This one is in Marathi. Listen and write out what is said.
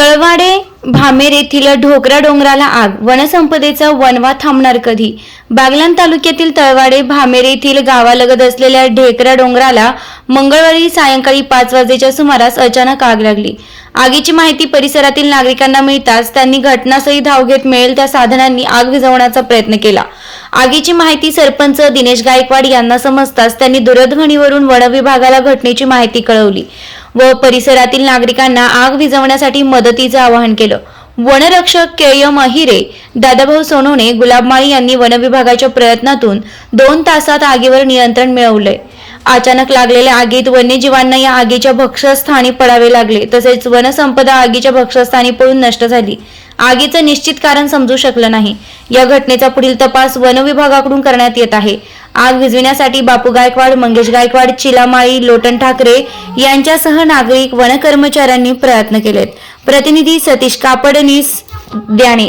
तळवाडे भामेर येथील ढोकरा डोंगराला आग. वनसंपदेचा वनवा थांबणार कधी? बागलाण तालुक्यातील तळवाडे भामेर येथील गावालगत असलेल्या ढेकरा डोंगराला मंगळवारी सायंकाळी पाच वाजेच्या सुमारास अचानक आग लागली. आगीची माहिती परिसरातील नागरिकांना मिळताच त्यांनी घटनास्थळी धाव घेत मिळेल त्या साधनांनी आग विझवण्याचा प्रयत्न केला. आगीची माहिती सरपंच दिनेश गायकवाड यांना समजताच त्यांनी दूरध्वनीवरून वनविभागाला घटनेची माहिती कळवली. व परिसरातील नागरिकांना आग विझवण्यासाठी मदतीचं आवाहन केलं. वनरक्षक के. एम. अहिरे दादाभाऊ सोनवणे गुलाबमाळी यांनी वनविभागाच्या प्रयत्नातून दोन तासात आगीवर नियंत्रण मिळवलंय. अचानक लागलेल्या आगीत वन्यजीवांना या आगीच्या भक्षस्थानी पडावे लागले तसेच वनसंपदा आगीच्या भक्षस्थानी पडून नष्ट झाली. आगीचं निश्चित कारण समजू शकलं नाही. या घटनेचा पुढील तपास वन विभागाकडून करण्यात येत आहे. आग विझविण्यासाठी बापू गायकवाड मंगेश गायकवाड चिलामाळी लोटन ठाकरे यांच्यासह नागरिक वन कर्मचाऱ्यांनी प्रयत्न केलेत. प्रतिनिधी सतीश कापडनीस द्याणे